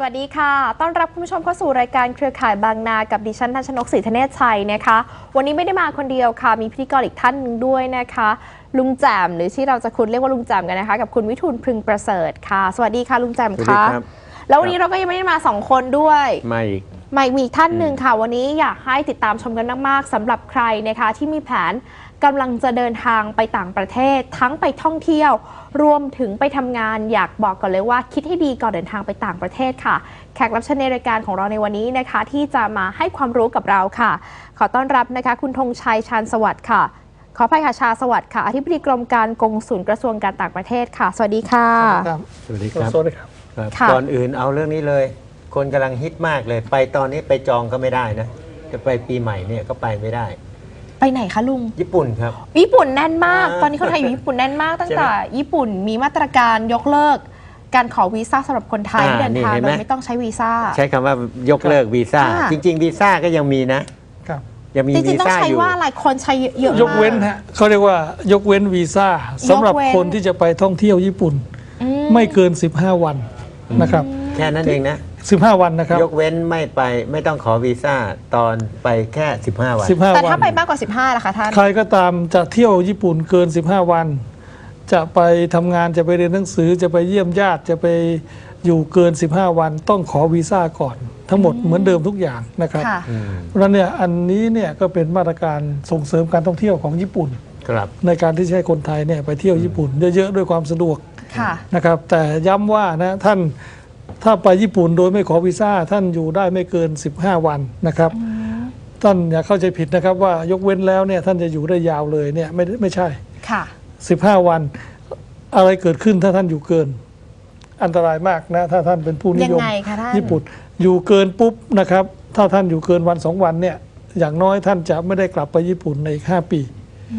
สวัสดีค่ะ ต้อนรับคุณผู้ชมเข้าสู่รายการเครือข่ายบางนา กับดิฉันทันชนกศรีธเนศชัยนะคะ วันนี้ไม่ได้มาคนเดียวค่ะ มีพิธีกรอีกท่านหนึ่งด้วยนะคะ ลุงแจมหรือที่เราจะคุ้นเรียกว่าลุงแจมกันนะคะ กับคุณวิทูลพึงประเสริฐค่ะ สวัสดีค่ะลุงแจมสวัสดีค่ะครับ แล้ววันนี้เราก็ยังไม่ได้มาสองคนด้วยมาอีก มาอีกมีอีกท่านหนึ่งค่ะ วันนี้อยากให้ติดตามชมกันมาก ๆสำหรับใครนะคะที่มีแผน กำลังจะเดินทางไปต่างประเทศทั้งไปท่องเที่ยว รวมถึงไปทำงานอยากบอกก่อนเลยว่า คิดให้ดีก่อนเดินทางไปต่างประเทศค่ะ แขกรับเชิญในรายการของเราในวันนี้นะคะ ที่จะมาให้ความรู้กับเราค่ะ ขอต้อนรับนะคะ คุณธงชัยชาญสวัสดิ์ค่ะ ขออภัยค่ะชาสวัสดิ์ค่ะอธิบดีกรมการกงสุลกระทรวงการต่างประเทศค่ะ สวัสดีค่ะ ครับสวัสดีครับสวัสดีครับครับค่ะ ก่อนอื่นเอาเรื่องนี้เลย คนกำลังฮิตมากเลย ไปตอนนี้ไปจองก็ไม่ได้นะ จะไปปีใหม่เนี่ยก็ไปไม่ได้ ไปไหนคะลุง ญี่ปุ่นครับ ญี่ปุ่นแน่นมาก อ่าตอนนี้คนไทยอยู่ญี่ปุ่นแน่นมาก ตั้งใช่ไหมแต่ญี่ปุ่นมีมาตรการยกเลิก การขอวีซ่าสำหรับคนไทยอ่าที่เดินทางนี่เห็นโดไหม ยไม่ต้องใช้วีซ่า ใช้คำว่ายกเลิกวีซ่า ค่ะ จริง ๆ วีซ่าก็ยังมีนะ ครับยังมีจริวีงๆต้องซ่าใช้อยู่ ว่าอะไรคนใช้เยอะมาก ยกเว้นฮะเขาเรียกว่ายกเว้นวีซ่าสำหรับยกเว้น คนที่จะไปท่องเที่ยวญี่ปุ่น อืไม่เกิน 15 วันนะครับ แค่นั้นเองนะ15 วันนะครับยกเว้นไม่ไปไม่ต้องขอวีซ่าตอนไปแค่ 15 วัน 15 แต่วัถ้าน ไปมากกว่า 15ล่ะคะท่าน ใครก็ตามจะเที่ยวญี่ปุ่นเกิน 15 วัน จะไปทำงานจะไปเรียนหนังสือจะไปเยี่ยมญาติจะไปอยู่เกิน 15 วัน ต้องขอวีซ่าก่อน ทั้งหมดเหมือนเดิมทุกอย่างนะครับค่ะอืมเพราะฉะนั้นเนี่ยอันนี้เนี่ยก็เป็นมาตรการส่งเสริมการท่องเที่ยวของญี่ปุ่น ครับ ในการที่จะให้คนไทยเนี่ยไปเที่ยวญี่ปุ่น เยอะๆด้วยความสะดวกค่ะ นะครับ แต่ย้ำว่านะท่าน ถ้าไปญี่ปุ่นโดยไม่ขอวีซ่าท่านอยู่ได้ไม่เกิน 15 วันนะครับ ท่านอย่าเข้าใจผิดนะครับว่ายกเว้นแล้วเนี่ยท่านจะอยู่ได้ยาวเลยเนี่ยไม่ไม่ใช่ค่ะ 15 วัน อะไรเกิดขึ้นถ้าท่านอยู่เกิน อันตรายมากนะถ้าท่านเป็นผู้นิยังยมไงคะท่าน ญี่ปุ่นอยู่เกินปุ๊บนะครับ ถ้าท่านอยู่เกินวันสองวันเนี่ยอย่างน้อยท่านจะไม่ได้กลับไปญี่ปุ่นในอีกห้าปี อ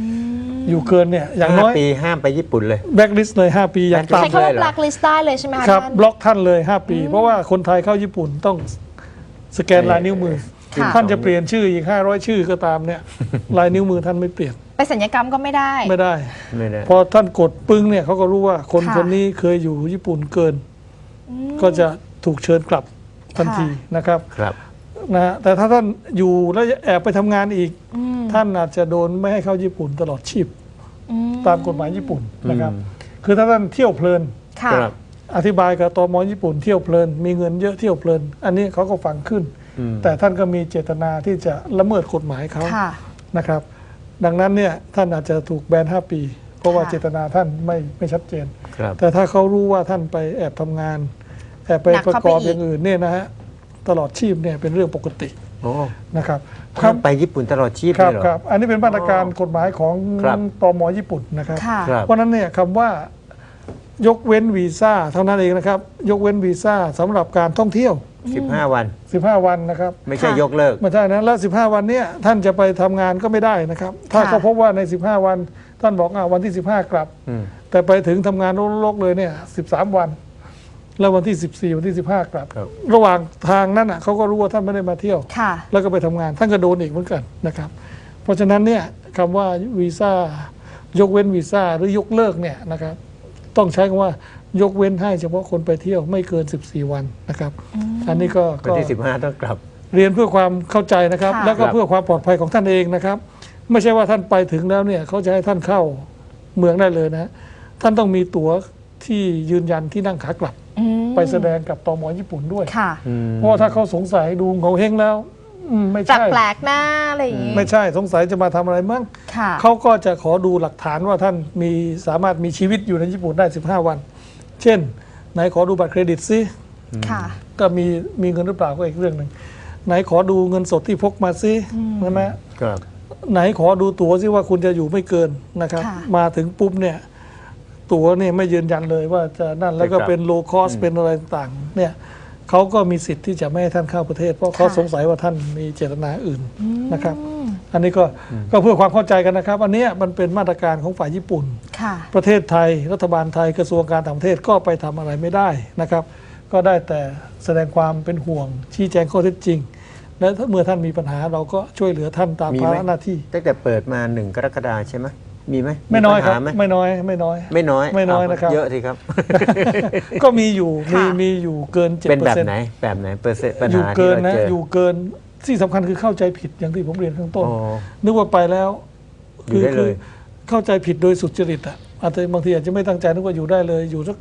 ยู่เกินเนี่ยอย่างน้อยห้ปีห้ามไปญี่ปุ่นเลย แบ็กลิสต์เลย 5 ปีอย่าง blacklist ใช้ต่ำคำว่าเลยเหรอ blacklist ได้เลยใช่ไหมคะครับท่าน บล็อกท่านเลย 5 ปี เพราะว่าคนไทยเข้าญี่ปุ่นต้องสแกนลายนิ้วมือ ค่ะ ท่านจะเปลี่ยนชื่ออีก 500 ชื่อก็ตามเนี่ย ลายนิ้วมือท่านไม่เปลี่ยนไปสัญญกรรมก็ไม่ได้ ไม่ได้ ไม่ได้ พอท่านกดปึ้งเนี่ยเขาก็รู้ว่าคนค่ะ คนนี้เคยอยู่ญี่ปุ่นเกิน ก็จะถูกเชิญกลับทันทีนะครับ ครับ นะฮะแต่ถ้าท่านอยู่แล้วแอบไปทำงานอีก อืม ท่านอาจจะโดนไม่ให้เข้าญี่ปุ่นตลอดชีพ อืมตามกฎหมายญี่ปุ่นนะครับอืมคือถ้าท่านเที่ยวเพลิน ค่ะ ครับ อธิบายกับตมญี่ปุ่นเที่ยวเพลิน มีเงินเยอะเที่ยวเพลิน อันนี้เขาก็ฟังขึ้น อืม แต่ท่านก็มีเจตนาที่จะละเมิดกฎหมายเขาค่ะ นะครับ ดังนั้นเนี่ยท่านอาจจะถูกแบน 5 ปี เพราะว่าค่ะ เจตนาท่านไม่ไม่ชัดเจน ครับ แต่ถ้าเขารู้ว่าท่านไปแอบทำงานแอบไปหนักประเข้าไปกอบอีก อย่างอื่นเนี่ยนะฮะ ตลอดชีพเนี่ยเป็นเรื่องปกติโอ้นะครับคห้ารับมไปญี่ปุ่นตลอดชีพคเลรับยเหรอ ครับอันนี้เป็นมาตรการกฎหมายของครับ ตมญี่ปุ่นนะครับ ค่ะ ครับ เพราะฉะนั้นเนี่ยคำว่ายกเว้นวีซ่าเท่านั้นเองนะครับ ยกเว้นวีซ่าสำหรับการท่องเที่ยว 15 วัน 15 วันนะครับไม่ใช่ค่ะ ยกเลิก ไม่ใช่นะแล้ว15 วันเนี้ยท่านจะไปทำงานก็ไม่ได้นะครับ ถ้าค่ะ เขาพบว่าใน 15 วัน ท่านบอกอ่าวันที่ 15 กลับ อืม แต่ไปถึงทำงานโลกๆเลยเนี่ย13 วัน แล้ววันที่ 14 วันที่ 15 กลับ ครับ ระหว่างทางนั้นอะเขาก็รู้ว่าท่านไม่ได้มาเที่ยว ค่ะ แล้วก็ไปทำงานท่านก็โดนอีกเหมือนกันนะครับ เพราะฉะนั้นเนี่ยคำว่าวีซ่ายกเว้นวีซ่าหรือยกเลิกเนี่ยนะครับ ต้องใช้คำว่ายกเว้นให้เฉพาะคนไปเที่ยวไม่เกิน 14 วันนะครับ อันนี้ก็วันก็ ที่15ต้องกลับ เรียนเพื่อความเข้าใจนะครับ ค่ะ แล้วก็ครับ เพื่อความปลอดภัยของท่านเองนะครับ ไม่ใช่ว่าท่านไปถึงแล้วเนี่ยเขาจะให้ท่านเข้าเมืองได้เลยนะ ท่านต้องมีตั๋วที่ยืนยันที่นั่งขากลับอืม ไปแสดงกับตมญี่ปุ่นด้วย ค่ะอืมเพราะว่าถ้าเขาสงสัยดูของเฮงแล้วอืมไม่แปลใช่กแปลกๆหน้าอะไรอย่างงี้ ไม่ใช่สงสัยจะมาทำอะไรมั้งค่ะ เขาก็จะขอดูหลักฐานว่าท่านมีสามารถมีชีวิตอยู่ในญี่ปุ่นได้ 15 วัน เช่นไหนขอดูบัตรเครดิตซิค่ะ ก็มีมีเงินหรือเปล่าก็อีกเรื่องหนึ่งไหนขอดูเงินสดที่พกมาซิใช่ไหม ครับ ไหนขอดูตั๋วซิว่าคุณจะอยู่ไม่เกินนะครับ ค่ะ มาถึงปุ๊บเนี่ย ตั๋วเนี่ยไม่ยืนยันเลยว่าจะนั่นแล้วก็ครับ เป็นโลคอสเป็นอะไรต่างๆเนี่ยเขาก็มีสิทธิ์ที่จะไม่ให้ท่านเข้าประเทศ เพราะเขาค่ะ สงสัยว่าท่านมีเจตนาอื่นนะครับอันนี้ก็ก็เพื่อความเข้าใจกันนะครับ อันเนี้ยมันเป็นมาตรการของฝ่ายญี่ปุ่น ค่ะ ประเทศไทย รัฐบาลไทยกระทรวงการต่างประเทศก็ไปทำอะไรไม่ได้นะครับ ก็ได้แต่แสดงความเป็นห่วง ชี้แจงข้อเท็จจริง และถ้าเมื่อท่านมีปัญหาเราก็ช่วยเหลือท่านตามมีภาไหมระหน้าที่ ตั้งแต่เปิดมา1กรกฎาใช่ไหม มีไหมไม่น้อยครับปัญหาไหมไม่น้อย ไม่น้อย ไม่น้อยไม่น้อยเานะครับเยอะสิครับ ก็มีอยู่มีค่ะมีอยู่เกินเจ็ดเป็นเปอแบร์บเซ็นต์ไหนแบบไหนเปอร์เซ็นต์ปัญอยู่หาที่เกินเรานะเจออยู่เกินที่สำคัญคือเข้าใจผิดอย่างที่ผมเรียนข้างต้นอ๋อนึกว่าไปแล้วอยู่ได้เลยเข้าใจผิดโดยสุจริตอะอาจจะบางทีอาจจะไม่ตั้งใจนึกว่าอยู่ได้เลย อยู่สัก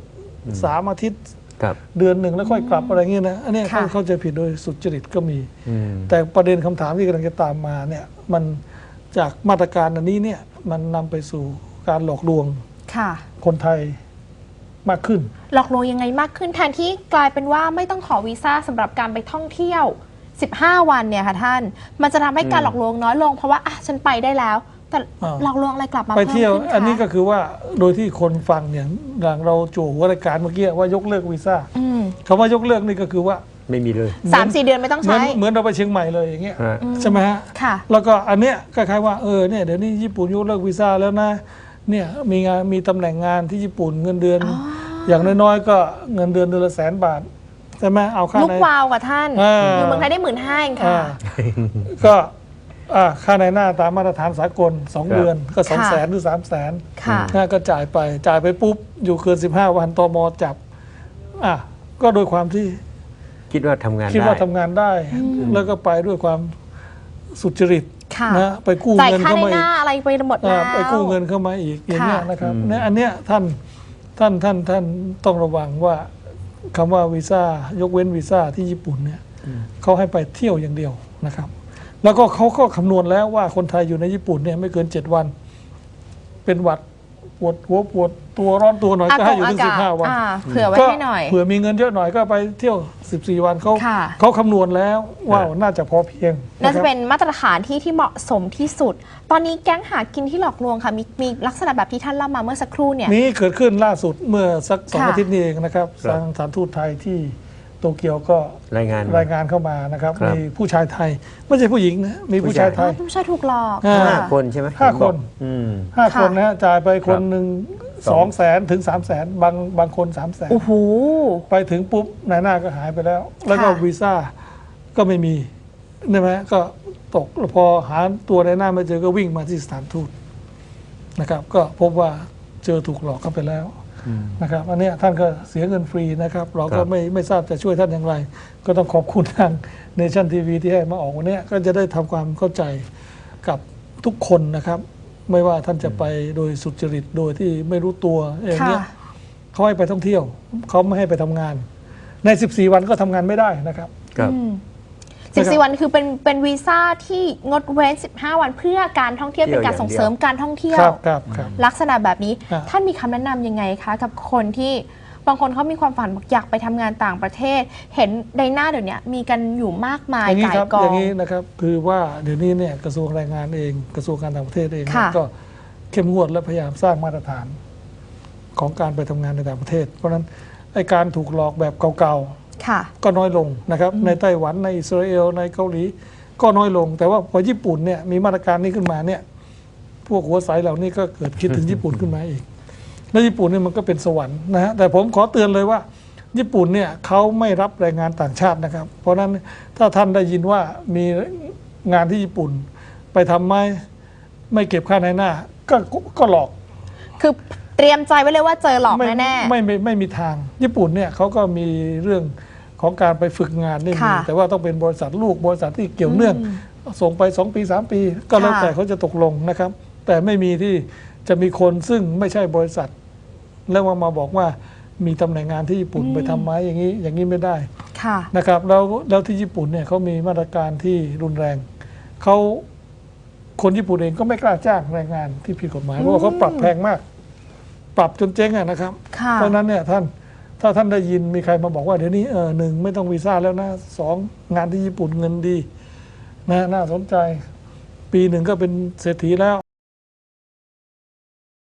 สามอาทิตย์ครับเดือนหนึ่งแล้วค่อยกลับอะไรเงี้ยนะอันเนี้ยค่ะเข้าใจผิดโดยสุจริตก็มีอืมแต่ประเด็นคำถามที่กำลังจะตามมาเนี่ยมันจากมาตรการอันนี้เนี่ย มันนำไปสู่การหลอกลวงค่ะ คนไทยมากขึ้น หลอกลวงยังไงมากขึ้นแทนที่กลายเป็นว่าไม่ต้องขอวีซ่าสำหรับการไปท่องเที่ยว 15 วันเนี่ยค่ะท่าน มันจะทำให้การหลอกลวงน้อยลงเพราะว่าอะฉันไปได้แล้ว แต่อ่า หลอกลวงอะไรกลับมาไปเพิ่มเที่ยวขึ้นคะอันนี้ก็คือว่าโดยที่คนฟังเนี่ยอย่างเราจู่หัวรายการเมื่อกี้ว่ายกเลิกวีซ่าอืมคำว่ายกเลิกนี่ก็คือว่า ไม่มีเลย สามสี่เดือนไม่ต้องเหมือนใช้เหมือนเราไปเชียงใหม่เลยอย่างเงี้ยฮะ ใช่ไหมฮะ ค่ะ แล้วก็อันเนี้ยคล้ายๆว่าเออเนี่ยเดี๋ยวนี้ญี่ปุ่นยกเลิกวีซ่าแล้วนะเนี่ยมีงานมีตำแหน่งงานที่ญี่ปุ่นเงินเดือนอ๋ออย่างน้อยๆก็เงินเดือนเดือนละแสนบาทใช่ไหมเอาค่าลูกใน วาวกับท่านอ่าอยู่เมืองไทยได้หมื่นห้าเองอ่าค่ะ ก็อ่าค่าในหน้าตามมาตรฐานสากลสองครับ เดือนก็สองค่ะแสนหรือสามแสนค่ะน่าก็จ่ายไปจ่ายไปปุ๊บอยู่เกินสิบห้าวันตมจับอะก็โดยความที่ คิดว่าทำงานคิดได้ ว่าทำงานได้ แล้วก็ไปด้วยความสุจริตค่ะนะไปกู้จ่ายเงินค่าเข้าในมาหอีน้ากอะไรไปหมดอ่าแล้วไปกู้เงินเข้ามาอีกอย่างเงี้ยค่ะ นะครับอืม เนี่ยอันเนี้ยท่านท่านท่านท่านต้องระวังว่าคำว่าวีซ่ายกเว้นวีซ่าที่ญี่ปุ่นเนี่ยเขาให้ไปเที่ยวอย่างเดียวนะครับ แล้วก็เขาก็คำนวณแล้วว่าคนไทยอยู่ในญี่ปุ่นเนี่ยไม่เกินเจ็ดวัน เป็นหวัด ปวดหัวปวดตัวร้อนตัวหน่อยก็ให้อยู่ถึงกสิงบห้าวันอ่าเผื่อไว้ก็ให้หน่อยเผื่อมีเงินเยอะหน่อยก็ไปเที่ยว 14 วันเขาค่ะเขาคำนวณแล้วว่าน่าจะพอเพียง น่าคจะรับเป็นมาตรฐานที่ที่เหมาะสมที่สุด ตอนนี้แก๊งหากินที่หลอกลวงค่ะมีมีลักษณะแบบที่ท่านเล่ามาเมื่อสักครู่เนี่ยนี้เกิดขึ้นล่าสุดเมื่อสักสองค่ะอาทิตย์นี้เองนะครับครับทางสถานทูตไทยที่ โตเกียวก็รายงาน รายงานเข้ามานะครับครับ มีผู้ชายไทย ไม่ใช่ผู้หญิงนะมีผู้ชายไทย ผู้ชายถูกหลอก อ่าห้าค่ะคนใช่ไหมห้าคน อืม ห้าค่ะ คนนะฮะจ่ายไปคนหนึ่งสสออง งแสนถึงสามแสนบางบางคนสามแสนโอ้โห ไปถึงปุ๊บนายหน้าก็หายไปแล้ว แล้วก็ค่ะ วีซ่าก็ไม่มีใช่ไหมก็ตกแล้วพอหาตัวนายหน้าไม่เจอก็วิ่งมาที่สถานทูตนะครับ ก็พบว่าเจอถูกหลอกเข้าไปแล้ว นะครับอันเนี้ยท่านก็เสียเงินฟรีนะครับ เราคก็รับไม่ไม่ทราบจะช่วยท่านอย่างไร ก็ต้องขอบคุณทางเนชั่นทีวีที่ให้มาออกวันเนี้ยก็จะได้ทำความเข้าใจกับทุกคนนะครับ ไม่ว่าท่านจะไปโดยสุจริตโดยที่ไม่รู้ตัวอย่างค่ะเงี้ยเขาให้ไปท่องเที่ยวเขาไม่ให้ไปทำงาน ใน 14 วันก็ทำงานไม่ได้นะครับ ครับอืมสิบสี่วันคือเป็นเป็นวีซ่าที่งดเว้น 15 วันเพื่อการท่องเที่ยวเที่ยวเป็นการส่งเสริมการท่องเที่ยว ครับครับครับ ลักษณะแบบนี้อะท่านมีคำแนะนำยังไงคะกับคนที่บางคนเขามีความฝันบอกอยากไปทำงานต่างประเทศ เห็นในหน้าเดี๋ยวนี้มีกันอยู่มากมายอย่างนี้ก่ายครับกออย่างงนี้นะครับคือว่าเดี๋ยวนี้เนี่ยกระทรวงแรงงานเอง กระทรวงการต่างประเทศเองเนี่ยค่ะ ก็เข้มงวดและพยายามสร้างมาตรฐานของการไปทำงานในต่างประเทศ เพราะฉะนั้นไอการถูกหลอกแบบเก่าค่ะๆ ก็น้อยลงนะครับในไต้หวันในอิสราเอลในเกาหลีก็น้อยลง แต่ว่าพอญี่ปุ่นเนี่ยมีมาตรการนี้ขึ้นมาเนี่ยพวกหัวใสเหล่านี้ก็เกิดคิดถึงญี่ปุ่นขึ้นมาอีกแล้วญี่ปุ่นเนี่ยมันก็เป็นสวรรค์นะฮะแต่ผมขอเตือนเลยว่า ญี่ปุ่นเนี่ยเขาไม่รับแรงงานต่างชาตินะครับ เพราะฉะนั้นถ้าท่านได้ยินว่ามีงานที่ญี่ปุ่น ไปทำไม่ไม่เก็บค่าในหน้า ก็ก็หลอกคือเตรียมใจไว้เลยว่าเจอหลอกไม่แน่ไม่ไม่ไม่มีทาง ญี่ปุ่นเนี่ยเขาก็มีเรื่อง ของการไปฝึกงานนี่มีค่ะแต่ว่าต้องเป็นบริษัทลูกบริษัทที่เกี่ยวเนื่อง ส่งไป 2 ปี 3 ปี ก็แล้วค่ะ แต่เขาจะตกลงนะครับ แต่ไม่มีที่จะมีคนซึ่งไม่ใช่บริษัท แล้วมามาบอกว่ามีตำแหน่งงานที่ญี่ปุ่นไปทำไหมอย่างนี้อย่างนี้ไม่ได้ๆค่ะ นะครับแล้วแล้วที่ญี่ปุ่นเนี่ยเขามีมาตรการที่รุนแรงเขาคนญี่ปุ่นเองก็ไม่กล้าจ้างแรงงานที่ผิดกฎหมายเพราะว่าเขาปรับแพงมาก ปรับจนเจ๊งอะนะครับ ค่ะ เพราะฉะนั้นเนี่ยท่าน ถ้าท่านได้ยินมีใครมาบอกว่าเดี๋ยวนี้เออหนึ่งไม่ต้องวีซ่าแล้วนะสองงานที่ญี่ปุ่นเงินดีนะน่าสนใจ ปีหนึ่งก็เป็นเศรษฐีแล้ว